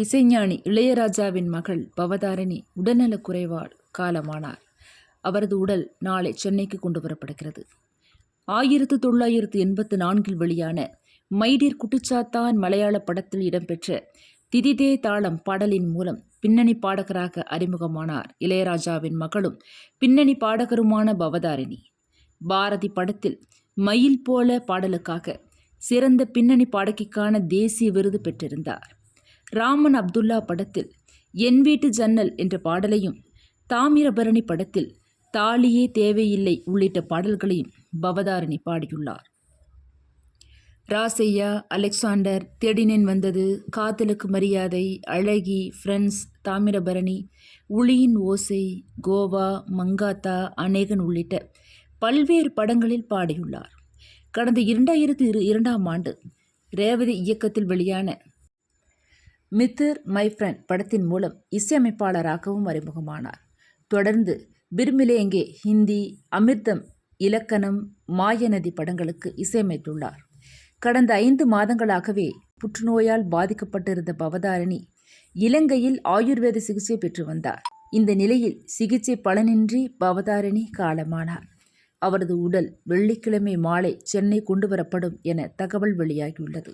இசைஞானி இளையராஜாவின் மகள் பவதாரிணி உடல்நலக் குறைவால் காலமானார். அவரது உடல் நாளை சென்னைக்கு கொண்டு வரப்படுகிறது ஆயிரத்து தொள்ளாயிரத்து எண்பத்து நான்கில் வெளியான மைடிர் குட்டிச்சாத்தான் மலையாள படத்தில் இடம்பெற்ற திதிதே தாளம் பாடலின் மூலம் பின்னணி பாடகராக அறிமுகமானார் இளையராஜாவின் மகளும் பின்னணி பாடகருமான பவதாரிணி. பாரதி படத்தில் மயில் போல பாடலுக்காக சிறந்த பின்னணி பாடகிக்கான தேசிய விருது பெற்றிருந்தார். ராமன் அப்துல்லா படத்தில் என் வீட்டு ஜன்னல் என்ற பாடலையும் தாமிரபரணி படத்தில் தாலியே தேவையில்லை உள்ளிட்ட பாடல்களையும் பவதாரணி பாடியுள்ளார். ராசையா அலெக்சாண்டர் தேடினேன் வந்தது காதலுக்கு மரியாதை அழகி ஃப்ரெண்ட்ஸ் தாமிரபரணி உளியின் ஓசை கோவா மங்காத்தா அநேகன் உள்ளிட்ட பல்வேறு படங்களில் பாடியுள்ளார். கடந்த இரண்டாயிரத்து இரு இரண்டாம் ஆண்டு ரேவதி இயக்கத்தில் வெளியான மித்திர் மை ஃப்ரெண்ட் படத்தின் மூலம் இசையமைப்பாளராகவும் அறிமுகமானார். தொடர்ந்து பிர்மிலேங்கே ஹிந்தி அமிர்தம் இலக்கணம் மாயநதி படங்களுக்கு இசையமைத்துள்ளார். கடந்த ஐந்து மாதங்களாகவே புற்றுநோயால் பாதிக்கப்பட்டிருந்த பவதாரணி இலங்கையில் ஆயுர்வேத சிகிச்சை பெற்று வந்தார். இந்த நிலையில் சிகிச்சை பலனின்றி பவதாரணி காலமானார். அவரது உடல் வெள்ளிக்கிழமை மாலை சென்னை கொண்டு வரப்படும் என தகவல் வெளியாகியுள்ளது.